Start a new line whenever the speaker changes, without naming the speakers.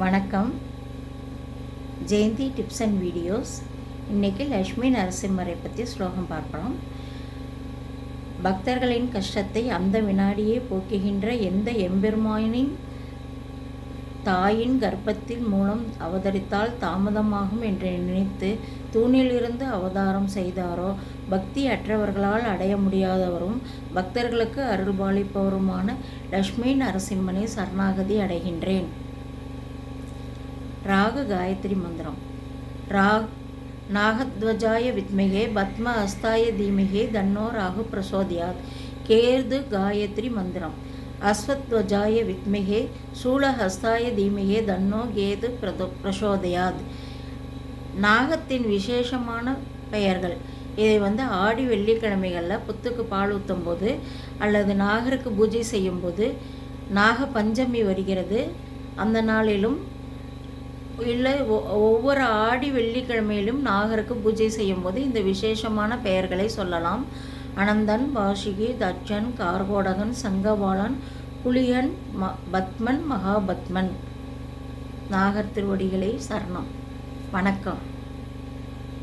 வணக்கம். Jayanthi tips and videos. இன்றைக்கி லக்ஷ்மி நரசிம்மரை பற்றி ஸ்லோகம் பார்க்கலாம் பக்தர்களின் கஷ்டத்தை அந்த வினாடியே போக்குகின்ற எந்த எம்பெருமானின் தாயின் கர்ப்பத்தில் மூலம் அவதரித்தால் தாமதமாகும் என்று நினைத்து தூணிலிருந்து அவதாரம் செய்தாரோ? பக்தி அற்றவர்களால் அடைய முடியாதவரும் பக்தர்களுக்கு அருள்பாலிப்பவருமான லக்ஷ்மி நரசிம்மனை சரணாகதி அடைகின்றேன். ராகு காயத்ரி மந்திரம். ராக் நாகத்வஜாய வித்மகே பத்ம அஸ்தாய தீமிகே தன்னோ ராகு பிரசோதியாத். கேர்து காயத்ரி மந்திரம். அஸ்வத்வஜாய வித்மிகே சூலஹஸ்தாய தீமிகே தன்னோ கேது பிரதோ பிரசோதயாத். நாகத்தின் விசேஷமான பெயர்கள். இதை வந்து ஆடி வெள்ளிக்கிழமைகளில் புத்துக்கு பால் ஊற்றும் போது அல்லது நாகருக்கு பூஜை செய்யும்போது நாக பஞ்சமி வருகிறது. அந்த நாளிலும் இல்லை ஒவ்வொரு ஆடி வெள்ளிக்கிழமையிலும் நாகருக்கு பூஜை செய்யும்போது இந்த விசேஷமான பெயர்களை சொல்லலாம். அனந்தன் வாஷிகி தட்சன் கார்கோடகன் சங்கபாலன் புலியன் ம பத்மன் மகாபத்மன். நாகர் திருவடிகளை சரணம். வணக்கம்.